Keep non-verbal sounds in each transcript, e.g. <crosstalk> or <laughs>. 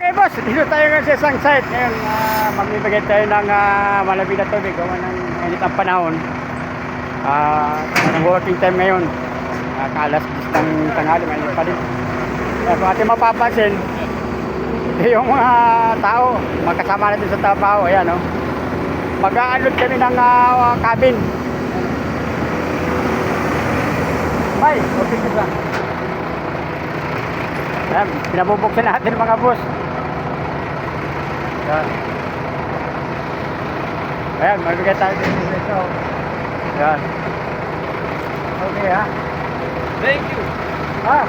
Okay boss, dito tayo ngayon sa isang site. Ngayon, uh, magbibigay tayo ng uh, malamig na tubig. Gawa ng init ang panahon. Ah, uh, working time ngayon. Uh, kalas 10 ng tanghali, mainit pa din. Kaya kung ating mapapansin, <laughs> yung mga tao, magkasama natin sa trabaho, ayan o. Oh. Mag-a-unload kami ng uh, cabin. Ay, okay ka ba? Ayan, pinabubuksan natin mga boss. Ayan. Ayan, magbigay tayo dito dito. Ayan. Okay ha? Thank you. Ah,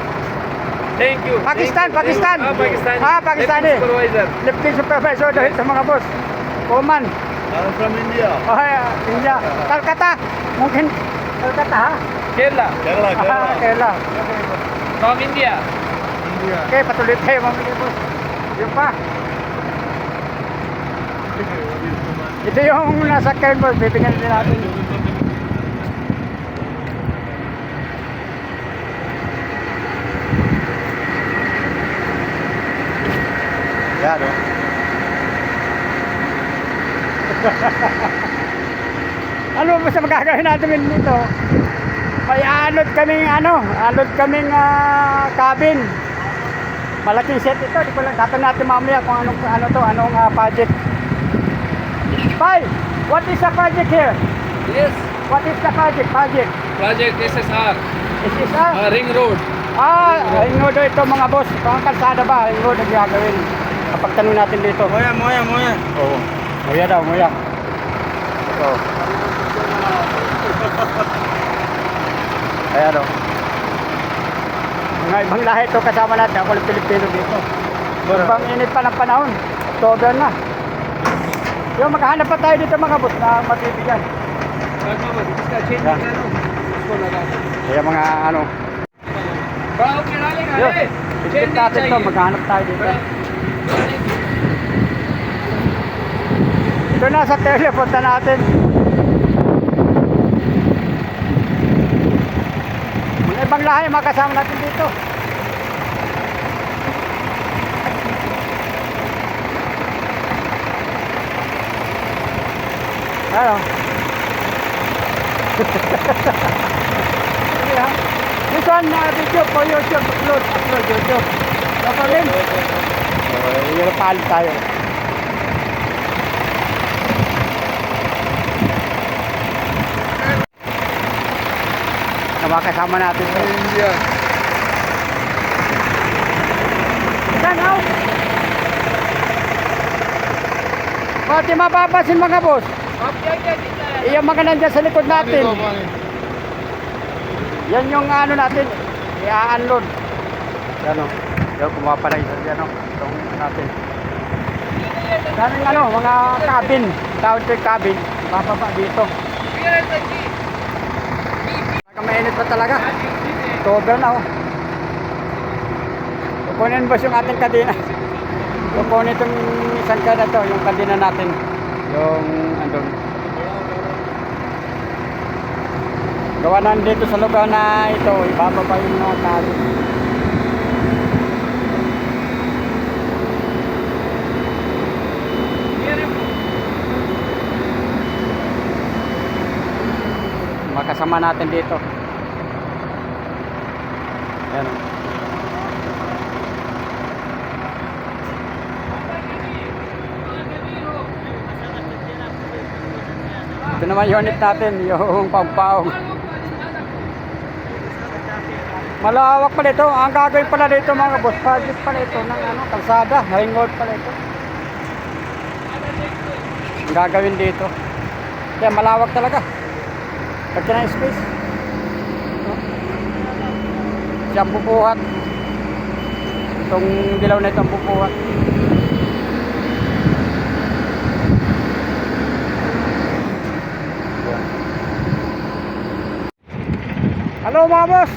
Thank you. Pakistan, Thank you. Pakistan. Ah, Pakistan. Ah, Pakistani. Deputy Supervisor. Lifting supervisor dahil sa mga boss. Oman. I'm from India. Oh, yeah, India. Calcutta. Mungkin Calcutta ha? Kerala. Kerala. Ah, Kerala. From India. Okay, okay patuloy tayo mga boss. Yung pa. Ito yung nasa Kern boss. Bibigyan din natin. Yan o. <laughs> ano ba sa magagawin natin dito? May anod kaming ano, anod kaming ah, cabin. Malaking set ito, di ko lang tatanong natin mamaya kung anong ano to, anong ah, project. What is the project here? Yes. What is the project? Project. Project SSR. Is this ah? Uh, Ring Road. Ah, ring road ito mga boss. Pang kalsada ba? Ring road ang gagawin. Kapag tanong natin dito. Moya, moya, moya. Oo. Muya daw, muya. Ito. Ayan o. Mga ibang lahi ito kasama natin. Ako ng Pilipino dito. Ibang init pa ng panahon. October na. Yo, maghanap pa tayo dito mga boss na matibigyan. Yan. Kaya mga ano. Yo, itik natin to, maghanap tayo dito. Ito na sa tele, punta natin. Mga ibang lahi, makasama natin dito. Ano? Ha. This one uh, video for YouTube. Upload, upload YouTube. No problem? Okay, yung palo tayo. Na makasama natin ito. India. Yan, out! Pati mapapansin mga boss. Eh, yung mga nandiyan sa likod natin. Yan yung ano natin, i-unload. Yan o. Yan, gumawa pala isa dyan o. Itong ano natin. Daming ano, mga cabin. Tawad ko cabin. Mapapa dito. Nagamainit pa talaga. Tober na o. Kukunin boss yung ating kadina. Kukunin itong isang kada to, yung kadina natin. Yung andun. Gawa na dito sa lugar na ito, ibababa yung mga tali. Makasama natin dito. Yan. o. Ito naman unit natin, yung pampaong. Malawak pala ito. Ang gagawin pala dito mga boss, project pala ito ng ano, kalsada, ring road pala ito. Ang gagawin dito. Kaya malawak talaga. Pagka na space. No? Siya ang bubuhat. Itong dilaw na ito ang bubuhat. Hello mga boss!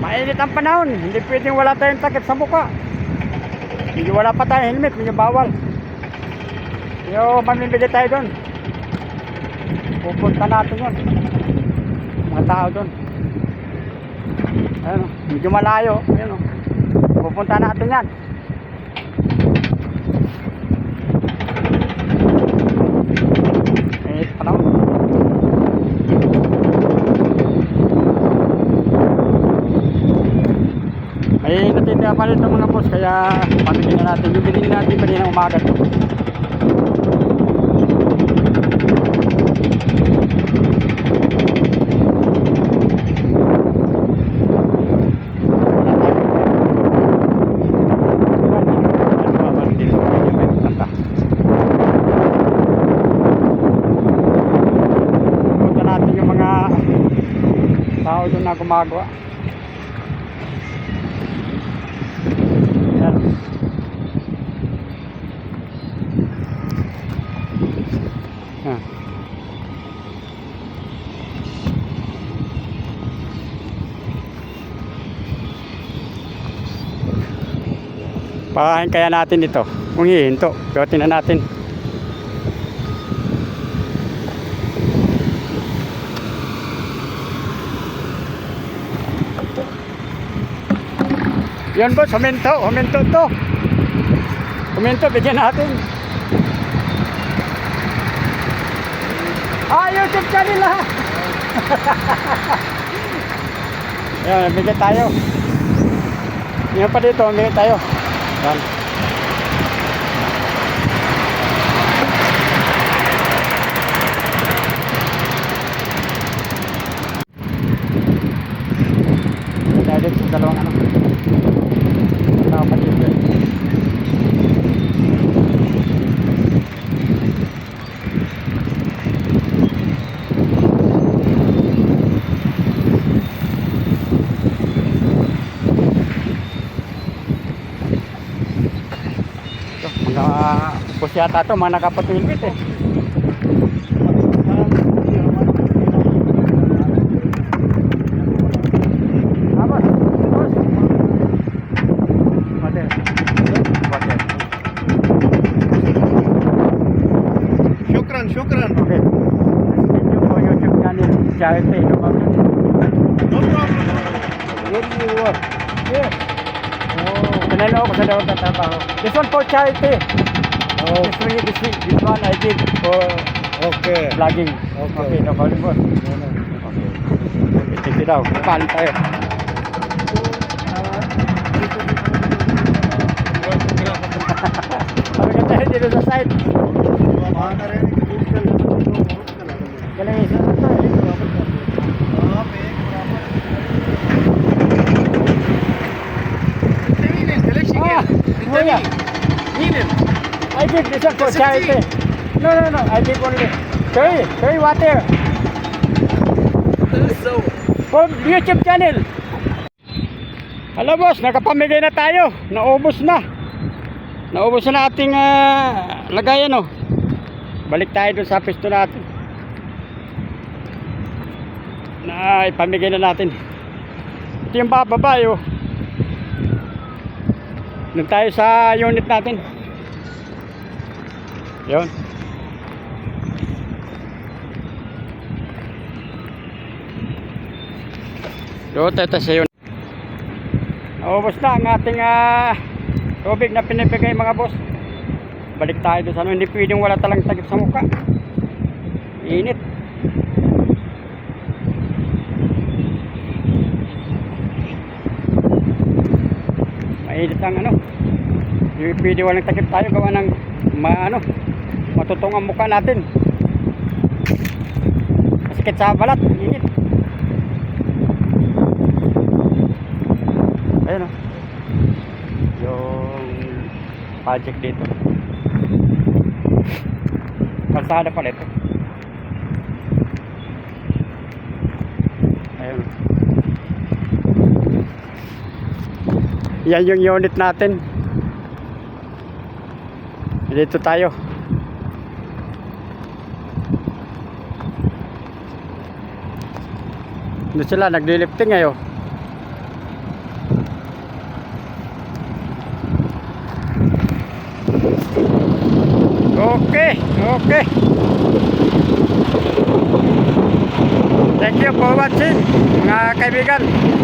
Mainit ang panahon. Hindi pwedeng wala tayong takip sa mukha. Hindi wala pa tayong helmet. Medyo bawal. Yo, mamimili tayo doon. Pupunta natin yun. Mga tao doon. Ayun, medyo malayo. Ayun, o. Pupunta natin yan. Pa rin mga boss, kaya pamigyan na natin. Yung binili natin kanina umaga to. Tao doon na gumagawa. Pakain kaya natin ito. Kung hihinto, pero tingnan natin. Yan boss, huminto, huminto to. Huminto, bigyan natin. Ah, YouTube channel ha. <laughs> Yan, bigyan tayo. Yan pa dito, bigyan tayo. Yan. Tayo dito sa dalawang ano. Tao pa dito. Ito, mga Paris yata ito, mga nakapatulpit eh. Shukran, shukran. Okay. Thank you for your YouTube channel. Charity, no problem. No problem. Where do you work? Here. Yeah. Oh, nanalo ako sa loob ng trabaho. This one for charity. Oh, This one, this, this one I did for okay. vlogging. Okay. Okay, no problem boss. Okay. Thank you daw. Paalam tayo. Pagkat tayo dito sa site. Galing isa na to Ah, oh yeah. One for charity. No, no, no. I did only. Curry, curry water. For YouTube channel. Hello boss, nakapamigay na tayo. Naubos na. Naubos na ating ah, lagayan oh. Balik tayo dun sa pisto natin. Na ipamigay na natin. Ito yung bababa oh. Doon tayo sa unit natin. Yun. Doon tayo sa unit. Naubos na ang ating ah, tubig na pinipigay mga boss. Balik tayo doon sa ano. Hindi pwedeng wala talang tagip sa mukha. Init. Mainit ang ano. Hindi pwede walang takip tayo gawa ng ma, ano, matutong ang mukha natin. Masikit sa balat, init. Ayun o. Yung project dito. Kalsada pala ito. Ayun. Yan yung unit natin. Dito tayo. Doon sila, nagli-lifting ngayon. Okay, okay. Thank you for watching, mga kaibigan.